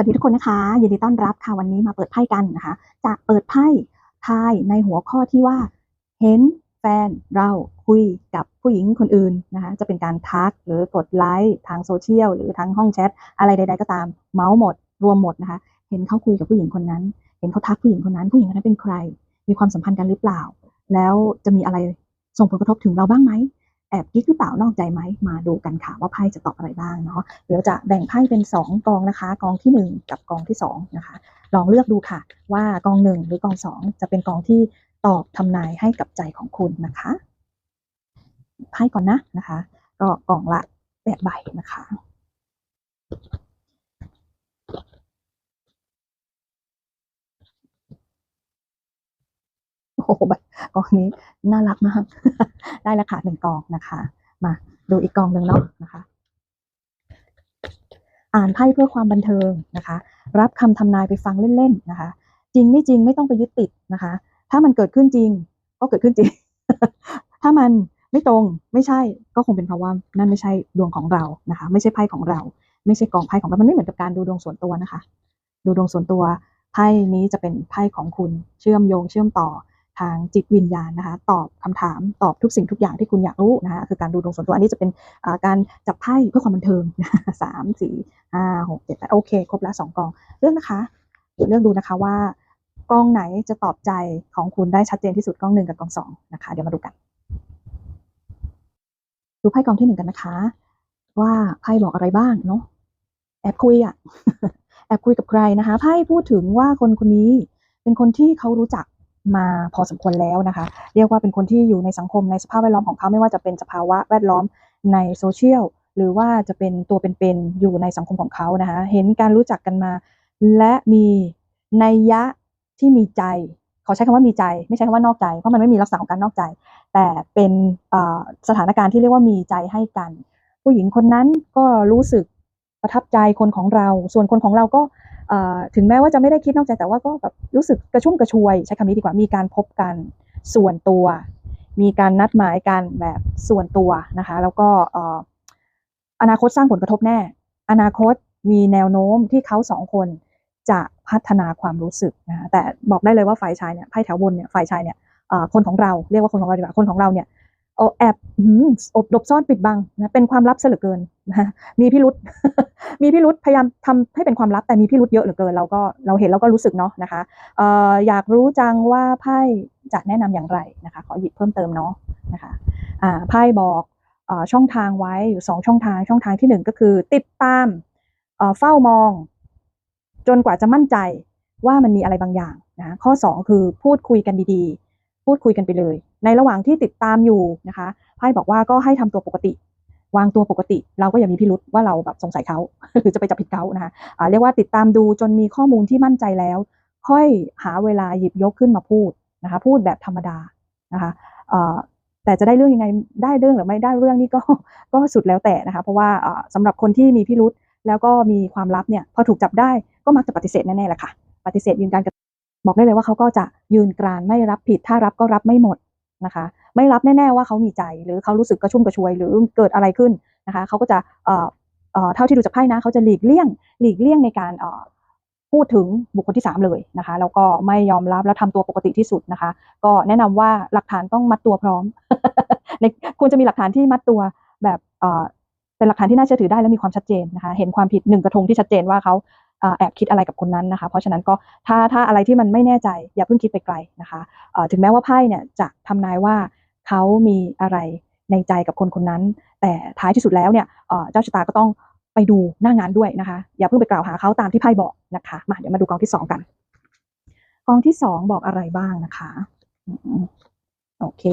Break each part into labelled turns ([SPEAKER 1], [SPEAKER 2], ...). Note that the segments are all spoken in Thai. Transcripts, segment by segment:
[SPEAKER 1] วัสดีทุกคนนะคะยินดีต้อนรับค่ะวันนี้มาเปิดไพ่กันนะคะ จะเปิดไพ่ทายในหัวข้อที่ว่า เห็นแฟนเราคุยกับผู้หญิงคนอื่นนะคะจะเป็นการทักหรือกดไลค์ทางโซเชียลหรือทางห้องแชทอะไรใด ๆ ก็ตามเมาส์หมด รวมหมดนะคะ เห็นเขาคุยกับผู้หญิงคนนั้น เห็นเขาทักผู้หญิงคนนั้น ผู้หญิงคนนั้นเป็นใคร มีความสัมพันธ์กันหรือเปล่า แล้วจะมีอะไรส่งผลกระทบถึงเราบ้างไหม แอบกิ๊กหรือเปล่านอกใจไหมมาดูกันค่ะว่าไพ่จะตอบอะไรบ้างเนาะเดี๋ยวจะแบ่งไพ่เป็น 2 กองนะคะ กองทีหนึ่1 กับกองที่2นะคะลองเลือกดูค่ะ ว่ากอง 1 หรือกอง 2 จะเป็นกองที่ตอบทำนายให้กับใจของคุณนะคะไพ่ก่อนนะนะคะ ก็กองละแปดใบนะคะ โอ้โหใบ กองนี้น่ารักมากได้แล้วค่ะหนึ่งกองนะคะ มาดูอีกกองหนึ่งเนาะนะคะ อ่านไพ่เพื่อความบันเทิงนะคะ รับคำทำนายไปฟังเล่นๆนะคะ จริงไม่จริงไม่ต้องไปยึดติดนะคะ ถ้ามันเกิดขึ้นจริง ก็เกิดขึ้นจริง ถ้ามันไม่ตรงไม่ใช่ก็คงเป็นเพราะว่านั่นไม่ใช่ดวงของเรานะคะ ไม่ใช่ไพ่ของเรา ไม่ใช่กองไพ่ของเรา มันไม่เหมือนกับการดูดวงส่วนตัวนะคะ ดูดวงส่วนตัวไพ่นี้จะเป็นไพ่ของคุณเชื่อมโยงเชื่อมต่อ ทางจิตวิญญาณนะคะตอบคำถามตอบทุกสิ่งทุกอย่างที่คุณอยากรู้นะคะคือการดูดวงส่วนตัวอันนี้จะเป็นการจับไพ่เพื่อความบันเทิงสามสี่ห้าหกเจ็ดแปดโอเค ครบแล้วสองกอง เรื่องนะคะเดี๋ยวเลือกดูนะคะว่ากองไหนจะตอบใจของคุณได้ชัดเจนที่สุดกองหนึ่งกับกองสองนะคะเดี๋ยวมาดูกัน ดูไพ่กองที่หนึ่งกันนะคะ ว่าไพ่บอกอะไรบ้างเนาะแอบคุยอะแอบคุยกับใครนะคะไพ่พูดถึงว่าคนคนนี้เป็นคนที่เขารู้จัก มาพอสมควรแล้วนะคะ เรียกว่าเป็นคนที่อยู่ในสังคมในสภาพแวดล้อมของเขาไม่ว่าจะเป็นสภาวะแวดล้อมในโซเชียลหรือว่าจะเป็นตัวเป็นๆอยู่ในสังคมของเขานะคะเห็นการรู้จักกันมา และมีนัยยะที่มีใจเขาใช้คำว่ามีใจ ไม่ใช่คำว่านอกใจเพราะมันไม่มีลักษณะของการนอกใจ แต่เป็นสถานการณ์ที่เรียกว่ามีใจให้กัน ผู้หญิงคนนั้นก็รู้สึกประทับใจคนของเรา ส่วนคนของเราก็ ถึงแม้ว่าจะไม่ได้คิดนอกใจแต่ว่าก็แบบรู้สึกกระชุ่มกระชวย ใช้คำนี้ดีกว่ามีการพบกันส่วนตัว มีการนัดหมายกันแบบส่วนตัวนะคะ แล้วก็ออนาคตสร้างผลกระทบแน่ อนาคตมีแนวโน้มที่เขาสองคนจะพัฒนาความรู้สึกนะคะแต่บอกได้เลยว่าฝ่ายชายเนี่ยไพ่แถวบนเนี่ยฝ่ายชายเนี่ยคนของเราเรียกว่าคนของเราดีกว่าคนของเราเนี่ย เอาแอบอื้อหืออบดบซ่อนปิดบังนะเป็นความลับเสียเหลือเกินนะมีพิรุษมีพิรุษพยายามทำให้เป็นความลับแต่มีพิรุษเยอะเหลือเกิน เราก็เราเห็นเราก็รู้สึกเนาะนะคะเอ่ออยากรู้จังว่าไพ่จะแนะนำอย่างไรนะคะ ขอหยิบเพิ่มเติมเนาะนะคะอ่าไพ่บอกอ่อช่องทางไว้อยู่สองช่องทางช่องทางที่หนึ่งก็คือติดตามเอ่อเฝ้ามอง จนกว่าจะมั่นใจว่ามันมีอะไรบางอย่างนะข้อสองคือพูดคุยกันดีๆ พูดคุยกันไปเลย ในระหว่างที่ติดตามอยู่นะคะไพ่บอกว่าก็ให้ทำตัวปกติ วางตัวปกติ เราก็อย่ามีพิรุษว่าเราแบบสงสัยเขาหรือจะไปจับผิดเขานะคะอ่าเรียกว่าติดตามดูจนมีข้อมูลที่มั่นใจแล้ว ค่อยหาเวลาหยิบยกขึ้นมาพูดนะคะ พูดแบบธรรมดานะคะแต่จะได้เรื่องยังไงได้เรื่องหรือไม่ได้เรื่องนี่ก็ก็สุดแล้วแต่นะคะ เพราะว่าเอ่อสำหรับคนที่มีพิรุษแล้วก็มีความลับเนี่ยพอถูกจับได้ก็มักจะปฏิเสธแน่ๆแหละค่ะ ปฏิเสธยืนการกระ บอกได้เลยว่าเขาก็จะยืนกรานไม่รับผิด ถ้ารับก็รับไม่หมดนะคะ ไม่รับแน่ๆว่าเขามีใจ หรือเขารู้สึกกระชุ่มกระชวย หรือเกิดอะไรขึ้นนะคะเขาก็จะเอ่อเอ่อเท่าที่ดูจากไพ่นะเขาจะหลีกเลี่ยง หลีกเลี่ยงในการเอ่อพูดถึงบุคคลที่สามเลยนะคะแล้วก็ไม่ยอมรับแล้วทำตัวปกติที่สุดนะคะ ก็แนะนำว่าหลักฐานต้องมัดตัวพร้อมในควรจะมีหลักฐานที่มัดตัวแบบเอ่อเป็นหลักฐานที่น่าเชื่อถือได้และมีความชัดเจนนะคะ เห็นความผิดหนึ่งกระทงที่ชัดเจนว่าเขา แอบคิดอะไรกับคนนั้นนะคะ เพราะฉะนั้นก็ถ้าถ้าอะไรที่มันไม่แน่ใจอย่าเพิ่งคิดไปไกลนะคะถึงแม้ว่าไพ่เนี่ยจะทำนายว่าเขามีอะไรในใจกับคนคนนั้น แต่ท้ายที่สุดแล้วเนี่ยเจ้าชะตาก็ต้องไปดูหน้างานด้วยนะคะ อย่าเพิ่งไปกล่าวหาเขาตามที่ไพ่บอกนะคะมาเดี๋ยวมาดูกองที่สองกันกองที่สองบอกอะไรบ้างนะคะโอเค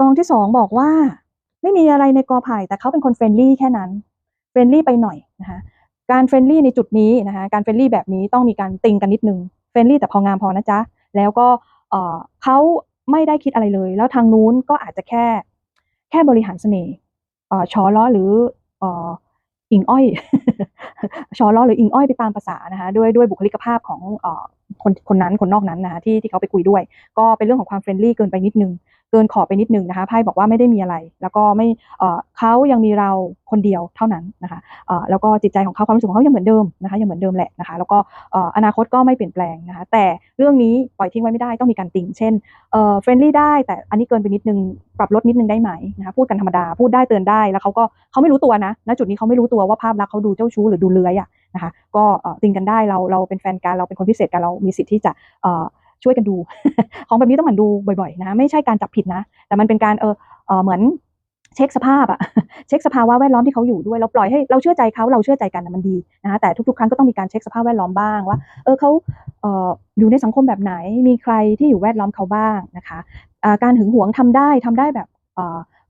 [SPEAKER 1] กองที่สองบอกว่า ไม่มีอะไรในกอไผ่แต่เขาเป็นคนเฟรนลี่แค่นั้น รนลี่ไปหน่อยนะคะการเฟรนลี่ในจุดนี้นะคะการเฟรนลี่แบบนี้ต้องมีการติงกันนิดนึงเฟรนลี่แต่พองามพอนะจ๊ะแล้วก็เออเขาไม่ได้คิดอะไรเลย แล้วทางนู้นก็อาจจะแค่แค่บริหารเสน่ห์เอ่อชอล้อหรืออิงอ้อยชอล้อหรืออิงอ้อยไปตามภาษานะคะด้วยด้วยบุคลิกภาพของอคนคนนั้นคนนอกนั้นนะคะที่ที่เขาไปคุยด้วย ก็เป็นเรื่องของความเฟรนลี่เกินไปนิดนึง เกินขอบไปนิดนึงนะคะไพ่บอกว่าไม่ได้มีอะไร แล้วก็ไม่เขายังมีเราคนเดียวเท่านั้นนะคะแล้วก็จิตใจของเขาความรู้สึกของเขายังเหมือนเดิมนะคะยังเหมือนเดิมแหละนะคะแล้วก็อนาคตก็ไม่เปลี่ยนแปลงนะคะแต่เรื่องนี้ปล่อยทิ้งไว้ไม่ได้ต้องมีการติ่งเช่นเฟรนลี่ได้แต่อันนี้เกินไปนิดนึงปรับลดนิดนึงได้ไหมนะคะพูดกันธรรมดาพูดได้เตือนได้แล้วเขาก็เขาไม่รู้ตัวนะณจุดนี้เขาไม่รู้ตัวว่าภาพลักษณ์เขาดูเจ้าชู้หรือดูเลื้อยอะนะคะก็เอ่อติงกันได้เราเราเป็นแฟนกันเราเป็นคนพิเศษกันเรามีสิทธิ์ที่จะ ช่วยกันดู ของแบบนี้ต้องหมั่นดูบ่อยๆนะไม่ใช่การจับผิดนะ แต่มันเป็นการเออเออเหมือนเช็คสภาพอะเช็คสภาวะแวดล้อมที่เขาอยู่ด้วยเราปล่อยให้เราเชื่อใจเขาเราเชื่อใจกันนะมันดีนะคะแต่ทุกๆ ครั้งก็ต้องมีการเช็คสภาพแวดล้อมบ้างว่าเออเขาเอออยู่ในสังคมแบบไหน มีใครที่อยู่แวดล้อมเขาบ้างนะคะการหึงหวงทำได้ทำได้แบบ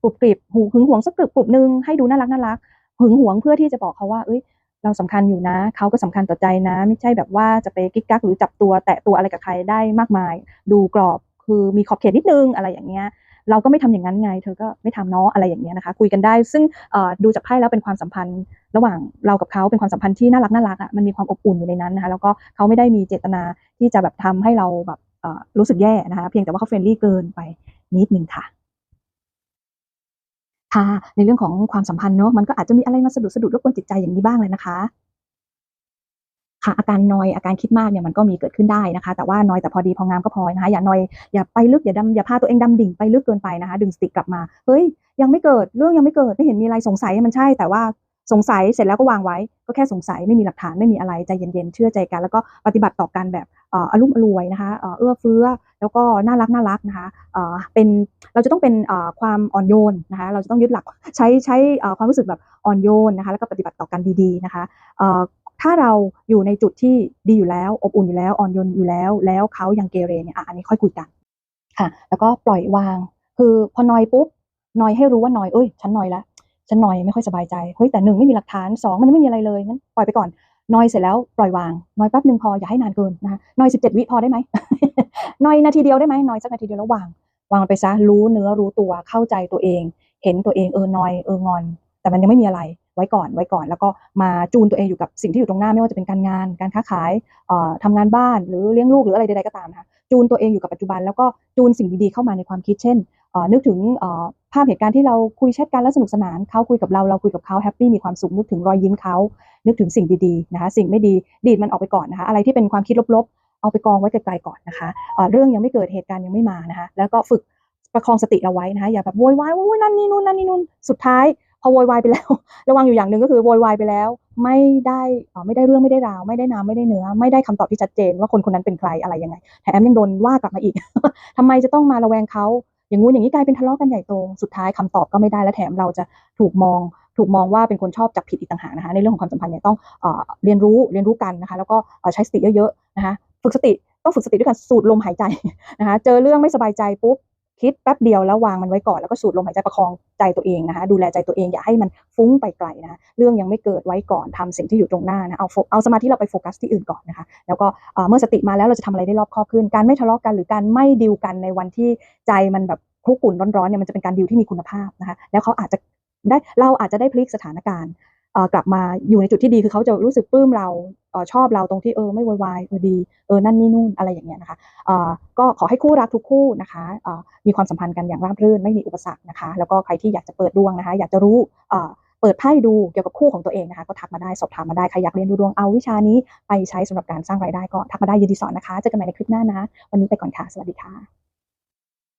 [SPEAKER 1] กรุบกริบหูหึงหวงสักกรุบกรุบนึงให้ดูน่ารักน่ารักหึงหวงเพื่อที่จะบอกเขาว่าเอ้ย เราสำคัญอยู่นะ เขาก็สำคัญต่อใจนะ ไม่ใช่แบบว่าจะไปกิ๊กกักหรือจับตัวแตะตัวอะไรกับใครได้มากมาย ดูกรอบคือมีขอบเขตนิดนึงอะไรอย่างเงี้ยเราก็ไม่ทำอย่างนั้นไง เธอก็ไม่ทำเนาะอะไรอย่างเงี้ยนะคะ คุยกันได้ ซึ่งดูจากไพ่แล้วเป็นความสัมพันธ์ ระหว่างเรากับเขาเป็นความสัมพันธ์ที่น่ารักน่ารักอะมันมีความอบอุ่นอยู่ในนั้นนะคะแล้วก็เขาไม่ได้มีเจตนาที่จะแบบทำให้เราแบบรู้สึกแย่นะคะเพียงแต่ว่าเขาเฟรนลี่เกินไปนิดนึงค่ะ ค่ะ ในเรื่องของความสัมพันธ์เนาะมันก็อาจจะมีอะไรมาสะดุดสะดุดรบกวนจิตใจอย่างนี้บ้างเลยนะคะค่ะอาการนอยอาการคิดมากเนี่ยมันก็มีเกิดขึ้นได้นะคะ แต่ว่านอยแต่พอดีพองามก็พอนะคะอย่านอยอย่าไปลึกอย่าดำอย่าพาตัวเองดำดิ่งไปลึกเกินไปนะคะ ดึงสติกลับมาเฮ้ยยังไม่เกิดเรื่องยังไม่เกิดไม่เห็นมีอะไรสงสัยมันใช่แต่ว่า สงสัยเสร็จแล้วก็วางไว้ ก็แค่สงสัยไม่มีหลักฐานไม่มีอะไรใจเย็นๆเชื่อใจกัน แล้วก็ปฏิบัติต่อกันแบบเอออารมณ์อรวยนะคะเออเอื้อเฟื้อแล้วก็น่ารักน่ารักนะคะเออเป็นเราจะต้องเป็นเออความอ่อนโยนนะคะเราจะต้องยึดหลักใช้ใช้ความรู้สึกแบบอ่อนโยนนะคะแล้วก็ปฏิบัติต่อกันดีๆนะคะเออถ้าเราอยู่ในจุดที่ดีอยู่แล้ว อบอุ่นอยู่แล้วอ่อนโยนอยู่แล้ว แล้วเขายังเกเรเนี่ยอันนี้ค่อยคุยกันค่ะ แล้วก็ปล่อยวาง คือพอนอยปุ๊บนอยให้รู้ว่านอยเอ้ย ฉันนอยละ ฉันนอยไม่ค่อยสบายใจเฮ้ยแต่หนึ่งไม่มีหลักฐานสองมันไม่มีอะไรเลยงั้นปล่อยไปก่อนนอยเสร็จแล้วปล่อยวางนอยแป๊บหนึ่งพออย่าให้นานเกินนะคะนอยสิบเจ็ดวิพอได้ไหมนอยนาทีเดียวได้ไหมนอยสักนาทีเดียวแล้ววาง วางไปซะรู้เนื้อรู้ตัวเข้าใจตัวเอง เห็นตัวเองเออนอยเอองอน แต่มันยังไม่มีอะไรไว้ก่อนไว้ก่อน แล้วก็มาจูนตัวเองอยู่กับสิ่งที่อยู่ตรงหน้าไม่ว่าจะเป็นการงาน การค้าขายเอ่อทำงานบ้านหรือเลี้ยงลูกหรืออะไรใดๆก็ตามนะคะจูนตัวเองอยู่กับปัจจุบันแล้วก็จูนสิ่งดีๆเข้ามาในความคิดเช่นเอ่อนึกถึงเอ่อ ภาพเหตุการณ์ที่เราคุยแชทกันแล้วสนุกสนานเขาคุยกับเราเราคุยกับเขาแฮปปี้มีความสุขนึกถึงรอยยิ้มเขานึกถึงสิ่งดีๆนะคะ สิ่งไม่ดีดีดมันออกไปก่อนนะคะ อะไรที่เป็นความคิดลบๆ เอาไปกองไว้ไกลๆก่อนนะคะเอ่อเรื่องยังไม่เกิดเหตุการณ์ยังไม่มานะคะ แล้วก็ฝึกประคองสติเราไว้นะคะอย่าแบบโวยวายโอ้ยนั่นนี่นู่นนั่นนี่นู่นสุดท้ายพอโวยวายไปแล้ว ระวังอยู่อย่างหนึ่งก็คือโวยวายไปแล้ว ไม่ได้อ่อไม่ได้เรื่องไม่ได้ราว ไม่ได้น้ำไม่ได้เนื้อ ไม่ได้คำตอบที่ชัดเจนว่าคนคนนั้นเป็นใครอะไรยังไงแถมยังโดนว่ากลับมาอีกทำไมจะต้องมาระแวงเขา อย่างงู้นอย่างนี้กลายเป็นทะเลาะกันใหญ่โตสุดท้ายคำตอบก็ไม่ได้และแถมเราจะถูกมองถูกมองว่าเป็นคนชอบจับผิดอีกต่างหากนะคะในเรื่องของความสัมพันธ์เนี่ยต้องเอเรียนรู้เรียนรู้กันนะคะแล้วก็ใช้สติเยอะๆนะคะฝึกสติต้องฝึกสติด้วยการสูดลมหายใจนะคะเจอเรื่องไม่สบายใจปุ๊บ คิดแป๊บเดียวแล้ววางมันไว้ก่อนแล้วก็สูดลมหายใจประคองใจตัวเองนะคะ ดูแลใจตัวเองอย่าให้มันฟุ้งไปไกลนะคะเรื่องยังไม่เกิดไว้ก่อนทำสิ่งที่อยู่ตรงหน้านะเอาโฟเอาสมาธิเราไปโฟกัสที่อื่นก่อนนะคะ แล้วก็เมื่อสติมาแล้วเราจะทำอะไรได้รอบคอบขึ้น การไม่ทะเลาะกันหรือการไม่ดิวกันในวันที่ใจมันแบบคุกกุ่นร้อนๆเนี่ยมันจะเป็นการดิวที่มีคุณภาพนะคะแล้วเขาอาจจะได้เราอาจจะได้พลิกสถานการณ์ กลับมาอยู่ในจุดที่ดีคือเขาจะรู้สึกปลื้มเราอชอบเราตรงที่เออไม่โวยวายเออดีเออนั่นนี่นู่นอะไรอย่างเงี้ยนะคะก็ขอให้คู่รักทุกคู่นะคะมีความสัมพันธ์กันอย่างราบรื่นไม่มีอุปสรรคนะคะ แล้วก็ใครที่อยากจะเปิดดวงนะคะ อยากจะรู้เปิดไพ่ดูเกี่ยวกับคู่ของตัวเองนะคะ ก็ทักมาได้สอบถามมาได้ใครอยากเรียนดูดวงเอาวิชานี้ไปใช้สำหรับการสร้างรายได้ก็ทักมาได้ยินดีสอนนะคะเจอกันใหม่ในคลิปหน้านะ วันนี้ไปก่อนค่ะ สวัสดีค่ะ